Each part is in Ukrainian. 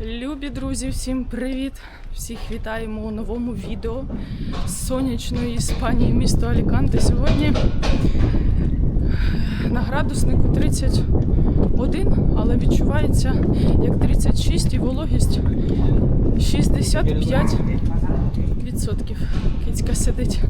Любі друзі, всім привіт! Всіх вітаємо у новому відео з сонячної Іспанії, місто Аліканте. Сьогодні на градуснику 31, але відчувається як 36 і вологість 65 відсотків. Кицька сидить.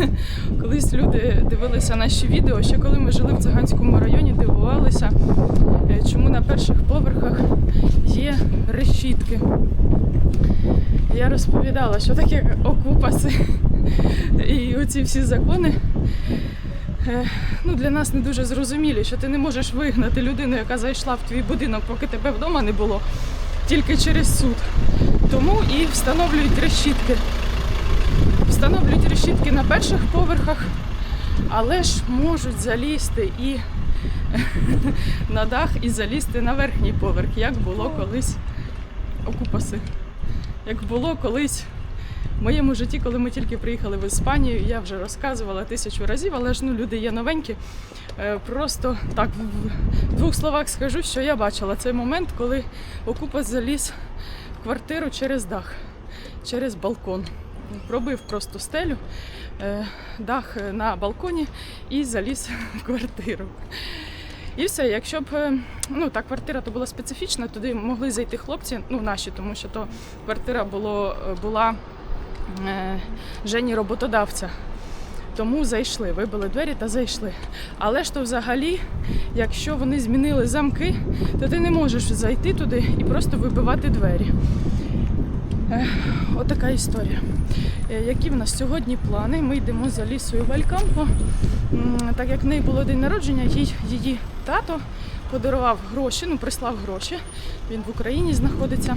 Колись люди дивилися наші відео, ще коли ми жили в циганському районі, дивувалися, е, чому на перших поверхах є решітки. Я розповідала, що таке окупаси і оці всі закони. е, Ну, для нас не дуже зрозумілі, що ти не можеш вигнати людину, яка зайшла в твій будинок, поки тебе вдома не було, тільки через суд. Тому і встановлюють решітки. Встановлюють решітки на перших поверхах, але ж можуть залізти і на дах і залізти на верхній поверх, як було колись окупаси. Як було колись в моєму житті, коли ми тільки приїхали в Іспанію, я вже розказувала тисячу разів, але ж ну, люди є новенькі. Е, Просто так в двох словах скажу, що я бачила цей момент, коли окупас заліз квартиру через дах, через балкон. Пробив просто стелю, е, дах на балконі і заліз в квартиру. І все, якщо б е, ну та квартира то була специфічна, туди могли зайти хлопці, ну наші, тому що то квартира було, була е, жені роботодавця. Тому зайшли, вибили двері та зайшли. Але ж то взагалі, якщо вони змінили замки, то ти не можеш зайти туди і просто вибивати двері. Отака історія. Е, Які в нас сьогодні плани? Ми йдемо за лісою в Алькампо. М, Так як в неї було день народження, їй її тато подарував гроші, ну прислав гроші. Він в Україні знаходиться.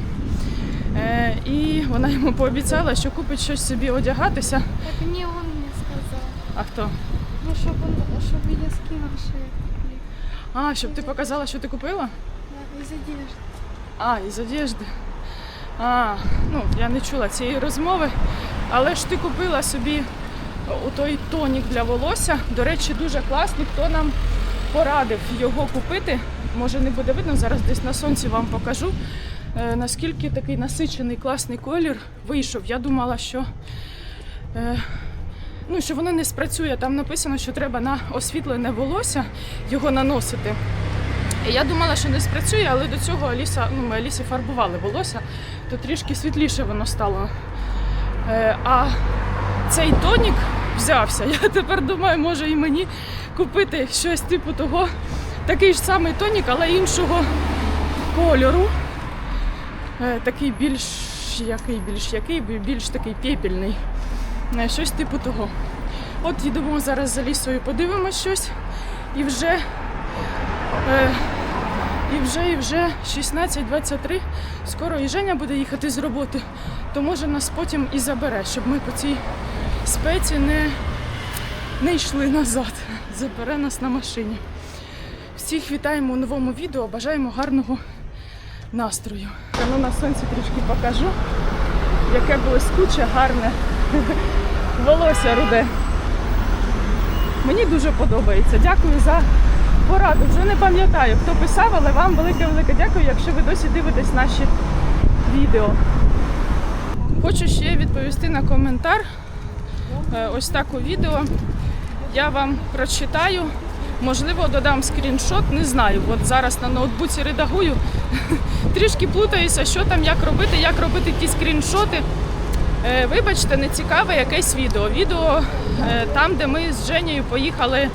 Е, І вона йому пообіцяла, що купить щось собі одягатися. Мне сказал. А хто? Ну, чтобы он, чтобы я скинул, что я куплю. А, щоб ти показала, що ти купила? Да, из одежды. А, із одежди. А, ну, я не чула цієї розмови. Але ж ти купила собі у той тонік для волосся. До речі, дуже класний. Хто нам порадив його купити? Може не буде видно, зараз десь на сонці вам покажу. Е, наскільки такий насичений класний колір вийшов. Я думала, що, е, ну, що воно не спрацює. Там написано, що треба на освітлене волосся його наносити. Я думала, що не спрацює, але до цього Аліса, ну, ми Алісі фарбували волосся, то трішки світліше воно стало. Е, а цей тонік взявся. Я тепер думаю, може і мені купити щось типу того. Такий ж самий тонік, але іншого кольору. Е, такий більш який, більш який, більш такий пепельний. Щось типу того. От йдемо зараз за лісою, подивимось щось. І вже Е, і вже, і вже 16.23. Скоро і Женя буде їхати з роботи, то може нас потім і забере, щоб ми по цій спеці не, не йшли назад. Забере нас на машині. Всіх вітаємо у новому відео, бажаємо гарного настрою. Ну, на сонці трішки покажу, яке блискуче, гарне волосся руде. Мені дуже подобається. Дякую за пораду. Вже не пам'ятаю, хто писав, але вам велике-велике дякую, якщо ви досі дивитесь наші відео. Хочу ще відповісти на коментар. Е, Ось так у відео. Я вам прочитаю. Можливо, додам скріншот, не знаю. От зараз на ноутбуці редагую. Трішки плутаюся, що там, як робити, як робити ті скріншоти. Е, Вибачте, не цікаве якесь відео. Відео е, там, де ми з Женєю поїхали е,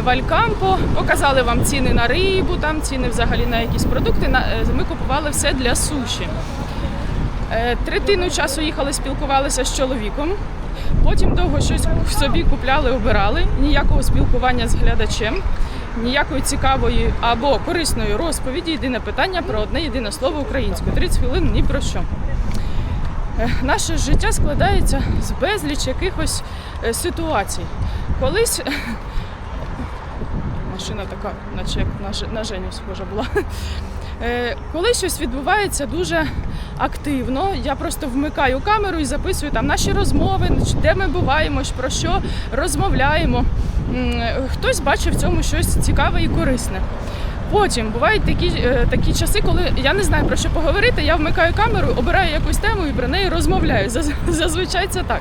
в Алькампо, показали вам ціни на рибу, там ціни взагалі на якісь продукти. Ми купували все для суші. Третину часу їхали, спілкувалися з чоловіком. Потім довго щось собі купляли, обирали. Ніякого спілкування з глядачем, ніякої цікавої або корисної розповіді. Єдине питання про одне єдине слово українською. 30 хвилин ні про що. Е, Наше життя складається з безліч якихось е, ситуацій. Колись машина така, наче як на, Женю схожа була. Е, Коли щось відбувається дуже активно, я просто вмикаю камеру і записую там наші розмови, де ми буваємо, про що розмовляємо. Хтось бачив в цьому щось цікаве і корисне. Потім бувають такі, е, такі часи, коли я не знаю про що поговорити. Я вмикаю камеру, обираю якусь тему і про неї розмовляю. Зазвичай це так.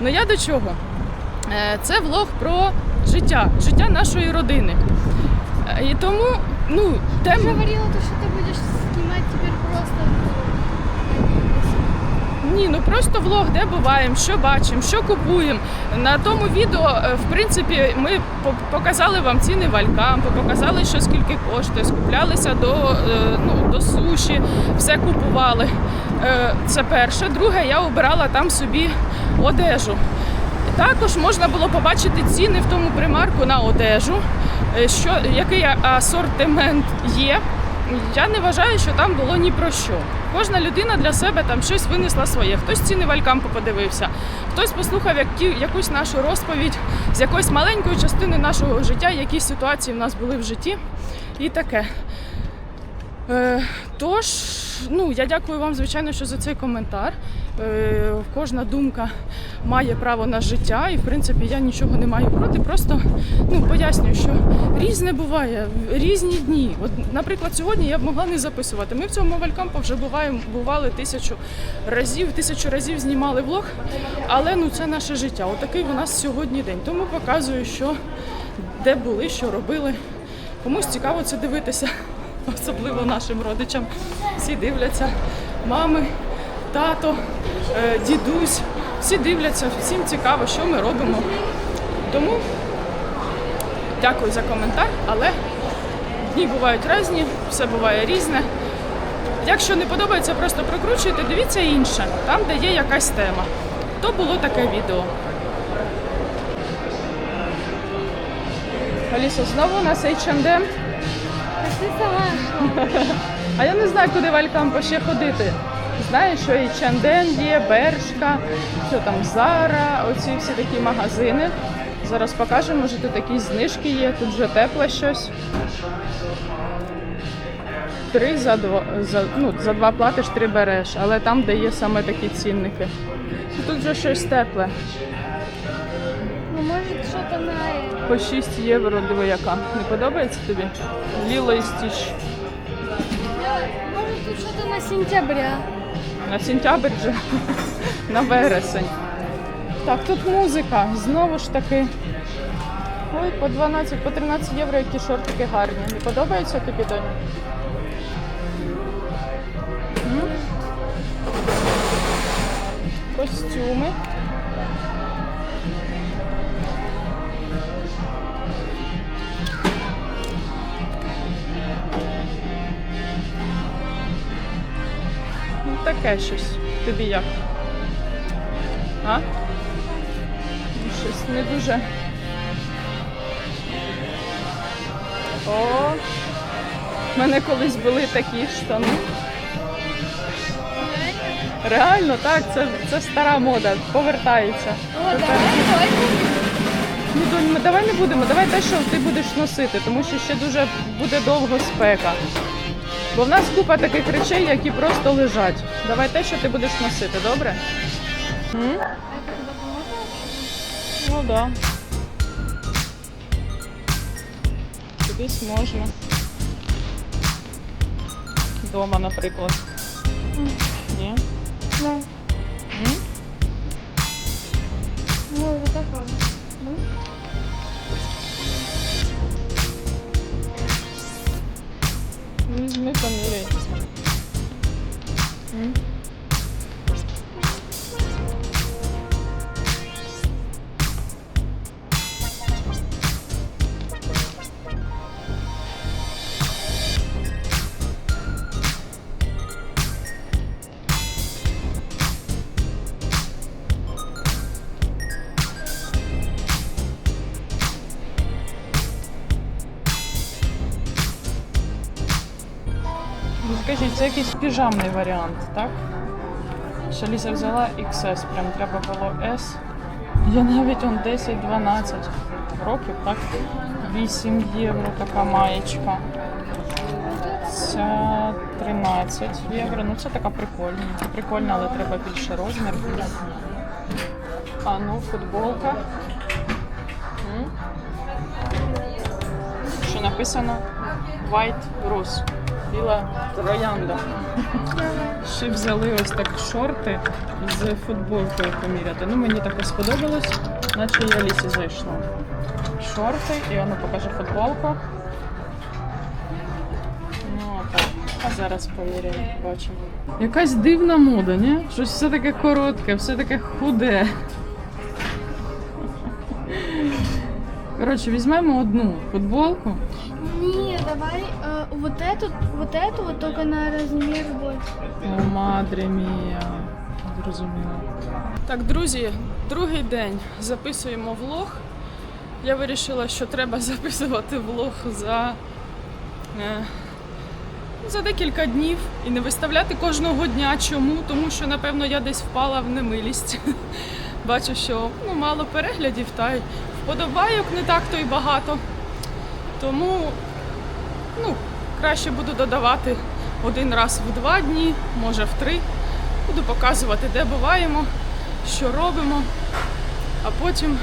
Ну я до чого? Е, Це влог про життя, життя нашої родини. Е, І тому, ну, тема... Ти говорила, то, ти ты Ні, ну просто влог, де буваємо, що бачимо, що купуємо. На тому відео, е, в принципі, ми показали вам ціни в Алькампо, показали, що скільки коштує, скуплялися до, е, ну, до суші, все купували. Е, Це перше. Друге, я обирала там собі одежу. Також можна було побачити ціни в тому примарку на одежу, що, який асортимент є. Я не вважаю, що там було ні про що. Кожна людина для себе там щось винесла своє. Хтось ціни валькампу подивився, хтось послухав які, якусь нашу розповідь з якоїсь маленької частини нашого життя, які ситуації в нас були в житті і таке. Е, тож, ну я дякую вам, звичайно, що за цей коментар. Е, кожна думка має право на життя, і в принципі я нічого не маю проти. Просто ну пояснюю, що різне буває, різні дні. От, наприклад, сьогодні я б могла не записувати. Ми в цьому валькампу вже буваємо, бували тисячу разів, тисячу разів знімали влог, але ну це наше життя. Отакий у нас сьогодні день. Тому показую, що де були, що робили. Комусь цікаво це дивитися, особливо нашим родичам. Всі дивляться, мами, тато, е, дідусь. Всі дивляться, всім цікаво, що ми робимо. Тому дякую за коментар, але дні бувають різні, все буває різне. Якщо не подобається, просто прокручуйте, дивіться інше, там, де є якась тема. То було таке відео. Аліса, знову у нас H&M. А я не знаю, куди в Алькампо ще ходити. Знаю, що і Чанден є, Бершка, що там Зара, оці всі такі магазини. Зараз покажемо, може тут якісь знижки є, тут вже тепле щось. Три за два, за, ну, за два платиш, три береш, але там, де є саме такі цінники. Тут вже щось тепле. Ну, может, что-то на. По 6 євро, диви яка. Не подобається тобі? Ліло і стіч. Может, тут что-то на сентября. На сентябрь вже, на вересень. Так, тут музика. Знову ж таки. Ой, по 12, по 13 євро, які шортики гарні. Не подобаються тобі, доні? Костюми. Таке щось. Тобі як? А? Ну, Щось не дуже. О, в мене колись були такі штани. Реально, так, це, це стара мода, повертається. О, давай, давай. Ну, Донь, давай не будемо, давай те, що ти будеш носити, тому що ще дуже буде довго спека. Бо в нас купа таких речей, які просто лежать. Давай те, що ти будеш носити, добре? М? Ну так. Да. Кудись можна. Дома, наприклад. Ні? Да. М? Ну, так Biz ne sanıyoruz? Це якийсь піжамний варіант, так? Що Ліса взяла XS, прям треба було S. Я навіть он 10-12 років, так? 8 євро така маєчка. Ця 13 євро. Ну це така прикольна. Прикольна, але треба більше розмір. А ну, футболка. Що написано? White Rose. Біла троянда. Ще взяли ось так шорти з футболкою поміряти. Ну мені так сподобалось, наче я лісі зайшла. Шорти, і вона покаже футболку. Ну, так. А зараз поміряємо, бачимо. Якась дивна мода, ні? Щось все таке коротке, все таке худе. Коротше, візьмемо одну футболку. Не, давай вот эту, вот эту вот только на размер больше. О, мадре мія. Зрозуміло. Так, друзі, другий день записуємо влог. Я вирішила, що треба записувати влог за, е, за декілька днів і не виставляти кожного дня. Чому? Тому що, напевно, я десь впала в немилість. Бачу, що ну, мало переглядів та й вподобайок не так то й багато. Тому ну, краще буду додавати один раз в два дні, може в три. Буду показувати, де буваємо, що робимо, а потім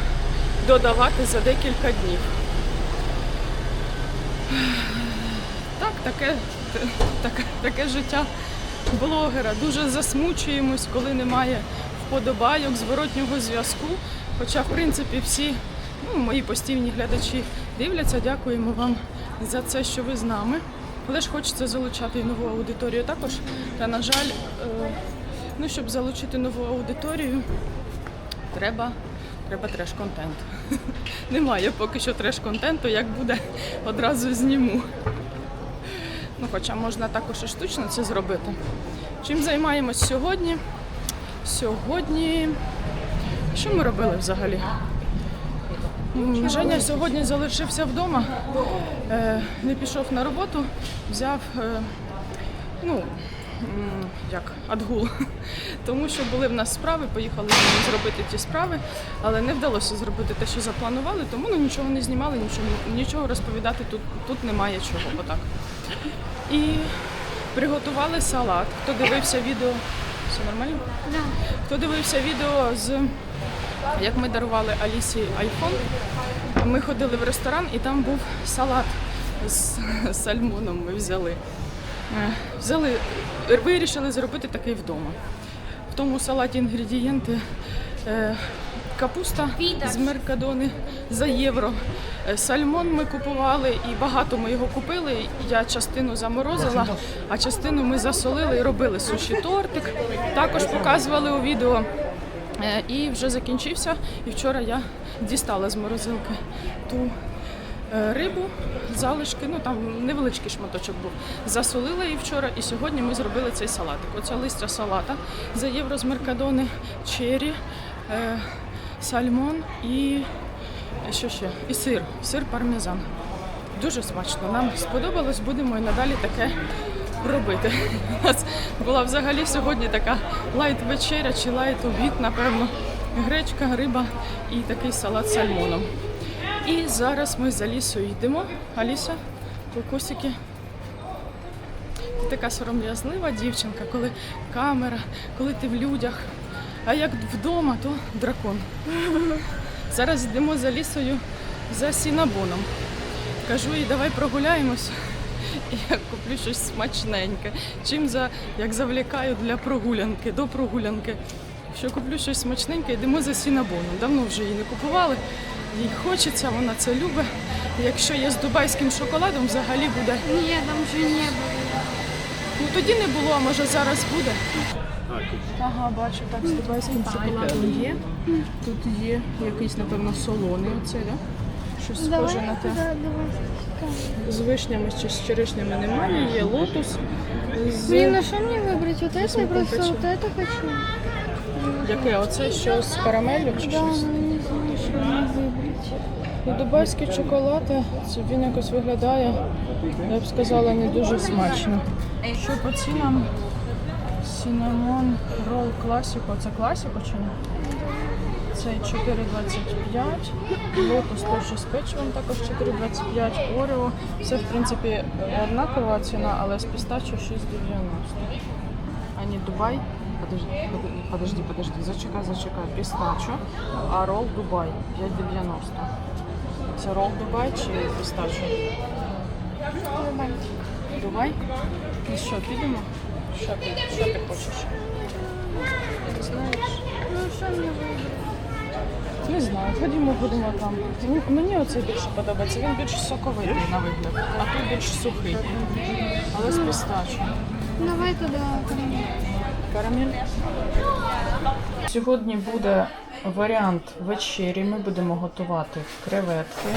додавати за декілька днів. Так, таке, таке, таке життя блогера. Дуже засмучуємось, коли немає вподобайок, зворотнього зв'язку. Хоча, в принципі, всі ну, мої постійні глядачі дивляться. Дякуємо вам за це, що ви з нами. Але ж хочеться залучати і нову аудиторію також. Та, на жаль, е, ну, щоб залучити нову аудиторію, треба, треба треш-контент. Немає поки що треш-контенту, як буде, одразу зніму. Ну, хоча можна також і штучно це зробити. Чим займаємось сьогодні? Сьогодні. Що ми робили взагалі? Женя сьогодні залишився вдома, е, не пішов на роботу, взяв е, ну, як, адгул. Тому що були в нас справи, поїхали зробити ті справи, але не вдалося зробити те, що запланували, тому ну, нічого не знімали, нічого, нічого розповідати тут, тут немає чого. Отак. І приготували салат. Хто дивився відео, все нормально? Да. Хто дивився відео з як ми дарували Алісі айфон, ми ходили в ресторан і там був салат з сальмоном. Ми взяли. Е, Взяли, вирішили зробити такий вдома. В тому салаті інгредієнти е, капуста з меркадони за євро. Е, Сальмон ми купували і багато ми його купили. Я частину заморозила, а частину ми засолили і робили суші тортик. Також показували у відео. Е, І вже закінчився. І вчора я дістала з морозилки ту е, рибу, залишки, ну там невеличкий шматочок був. Засолила її вчора, і сьогодні ми зробили цей салатик. Оце листя салата за євро з меркадони, чері, е, сальмон і що ще? І сир, сир пармезан. Дуже смачно. Нам сподобалось, будемо і надалі таке робити. У нас була взагалі сьогодні така лайт-вечеря чи лайт-обід, напевно. Гречка, риба і такий салат з сальмоном. І зараз ми за лісою йдемо. Аліса, кокосики. Ти така сором'язлива дівчинка, коли камера, коли ти в людях. А як вдома, то дракон. Зараз йдемо за лісою за сінабоном. Кажу їй, давай прогуляємось. Я куплю щось смачненьке. Чим за як завлікаю для прогулянки, до прогулянки. Якщо куплю щось смачненьке, йдемо за сінабоном. Давно вже її не купували. Їй хочеться, вона це любить. Якщо є з дубайським шоколадом, взагалі буде. Не, там же не было. Ну тоді не було, а може зараз буде. Ага, бачу, так, з дубайським шоколадом є. Тут є якийсь, напевно, солоний оцей, да? Щось Давай, схоже на те. да, давай. скажем. З вишнями чи з черешнями немає, є лотус. З... Блин, а что мне выбрать? Вот это? Я Посмотрим, просто почему. вот это хочу. Яке? Оце що з карамеллю чи Да, щось? ну не знаю, что мне выбрать. Ну, дубайський шоколад, це він якось виглядає, я б сказала, не дуже смачно. Що по цінам? Cinnamon Roll Classico. Це класіко чи ні? Цей 4,25, лотос теж з печивом також 4,25, Орео. Все, в принципі, однакова ціна, але з пістачо 6,90. А не Дубай. Подожди, подожди, подожди, зачекай, зачекай. Пістачо, а рол Дубай 5,90. Це рол Дубай чи пістачо? Давай. Ну що, підемо? Що ти, що ти хочеш? Ти знаєш? Ну, що мені вибрати? Не знаю, ходімо, будемо там. Мені оцей більше подобається. Він більш соковитий на вигляд, а той більш сухий. Але з пістачем. Давай туди карамель. Карамель. Сьогодні буде варіант вечері. Ми будемо готувати креветки.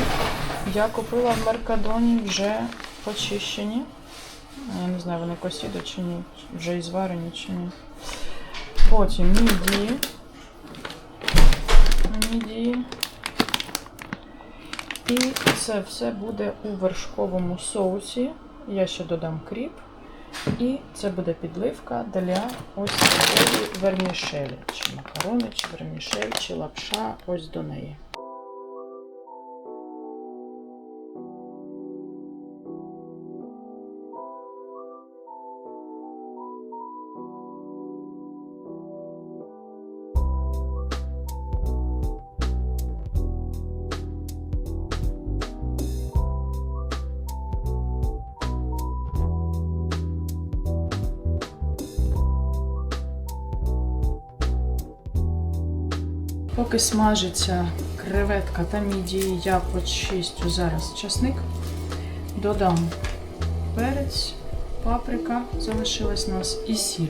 Я купила в Меркадоні вже почищені. Я не знаю, вони косіду чи ні, вже і зварені чи ні. Потім мідії. Мідії. І це все буде у вершковому соусі. Я ще додам кріп. І це буде підливка для ось такої вермішелі. Чи макарони, чи вермішель, чи лапша ось до неї. Поки смажиться креветка та мідії, я почистю зараз часник. Додам перець, паприка залишилась у нас і сіль.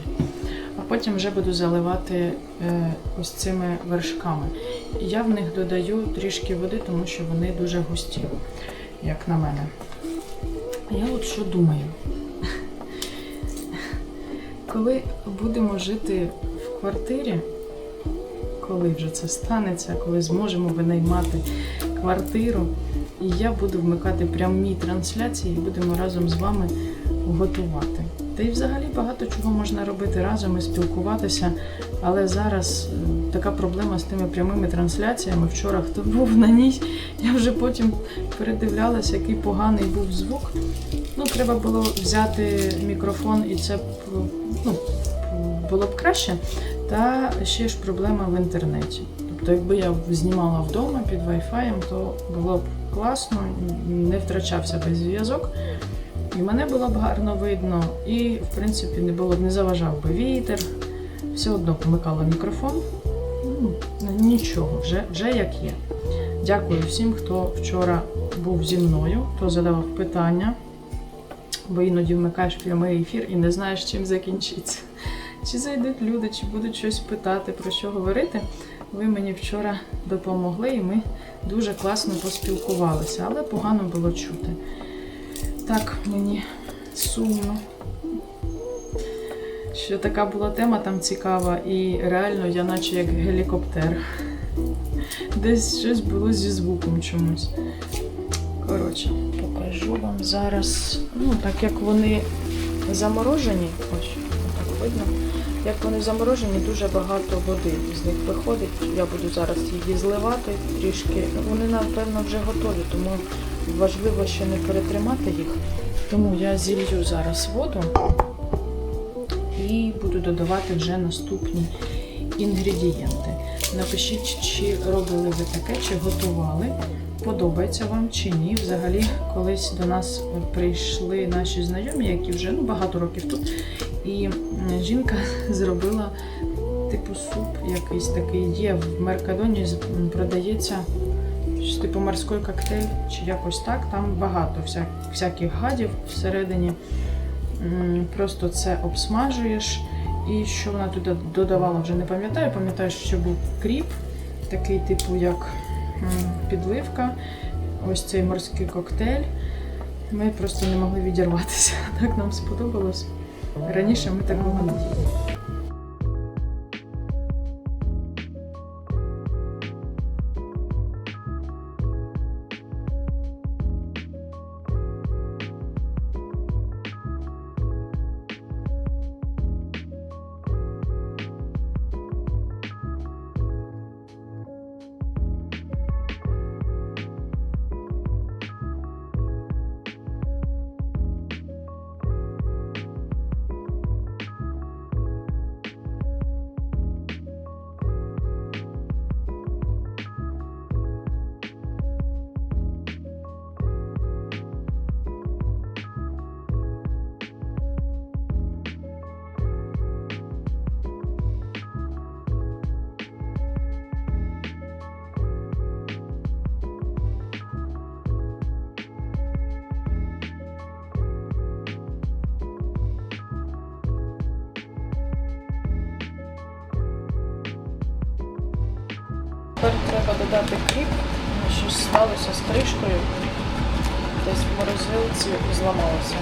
А потім вже буду заливати е, ось цими вершками. Я в них додаю трішки води, тому що вони дуже густі, як на мене. Я от що думаю. Коли будемо жити в квартирі, коли вже це станеться, коли зможемо винаймати квартиру, і я буду вмикати прямі трансляції і будемо разом з вами готувати. Та й взагалі багато чого можна робити разом і спілкуватися. Але зараз е, така проблема з тими прямими трансляціями. Вчора хто був на ній, я вже потім передивлялася, який поганий був звук. Ну, треба було взяти мікрофон, і це ну, було б краще. Та ще ж проблема в інтернеті. Тобто, якби я знімала вдома під Wi-Fi, то було б класно, не втрачався би зв'язок. І мене було б гарно видно, і в принципі не було б не заважав би вітер. Все одно помикала мікрофон. Ну, нічого, вже, вже як є. Дякую всім, хто вчора був зі мною, хто задавав питання, бо іноді вмикаєш прямий ефір і не знаєш, чим закінчиться. Чи зайдуть люди, чи будуть щось питати, про що говорити. Ви мені вчора допомогли, і ми дуже класно поспілкувалися, але погано було чути. Так, мені сумно, що така була тема там цікава, і реально я наче як гелікоптер. Десь щось було зі звуком чомусь. Коротше, покажу вам зараз. Ну, так як вони заморожені, ось так видно. Як вони заморожені, дуже багато води з них виходить. Я буду зараз її зливати трішки. Вони, напевно, вже готові, тому важливо ще не перетримати їх. Тому я зілью зараз воду і буду додавати вже наступні інгредієнти. Напишіть, чи робили ви таке, чи готували. Подобається вам чи ні. Взагалі, колись до нас прийшли наші знайомі, які вже ну, багато років тут. І жінка зробила типу суп якийсь такий. Є в Меркадоні, продається щось типу морський коктейль, чи якось так. Там багато вся, всяких гадів всередині. Просто це обсмажуєш. І що вона туди додавала, вже не пам'ятаю. Пам'ятаю, що був кріп, такий, типу, як підливка. Ось цей морський коктейль. Ми просто не могли відірватися. Так нам сподобалось. Раніше ми такого не їли. Треба додати кріп. Щось сталося з кришкою. Десь в морозилці зламалося.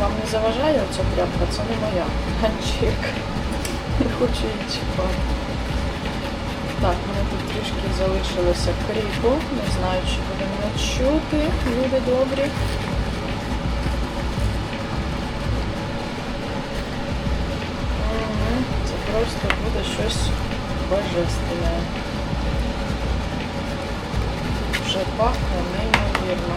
Вам не заважає ця тряпка? Це не моя. Ганчірка. Не хочу її чіпати. Так, мене тут трішки залишилося кріпу. Не знаю, чи буде мене чути. Люди добрі. Це просто буде щось божественне. Вже пахне неймовірно.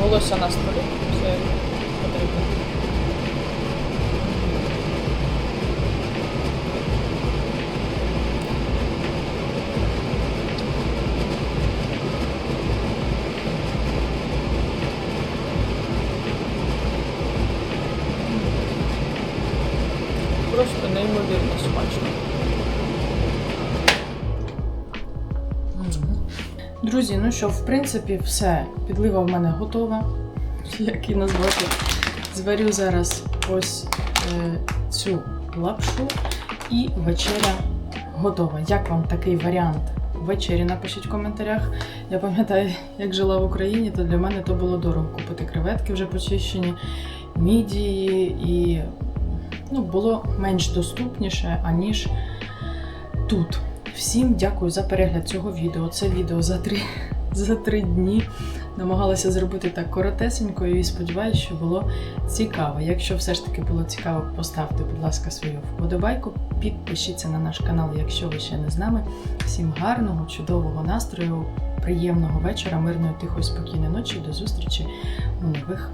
Волосся на столі. Це потрібно. Друзі, ну що, в принципі, все. Підлива в мене готова. Як і назвати. Зварю зараз ось е, цю лапшу і вечеря готова. Як вам такий варіант вечері? Напишіть в коментарях. Я пам'ятаю, як жила в Україні, то для мене то було дорого купити креветки вже почищені, мідії і ну, було менш доступніше, аніж тут. Всім дякую за перегляд цього відео. Це відео за три, за три дні. Намагалася зробити так коротесенько і сподіваюся, що було цікаво. Якщо все ж таки було цікаво, поставте, будь ласка, свою вподобайку, підпишіться на наш канал, якщо ви ще не з нами. Всім гарного, чудового настрою, приємного вечора, мирної, тихої, спокійної ночі. До зустрічі у нових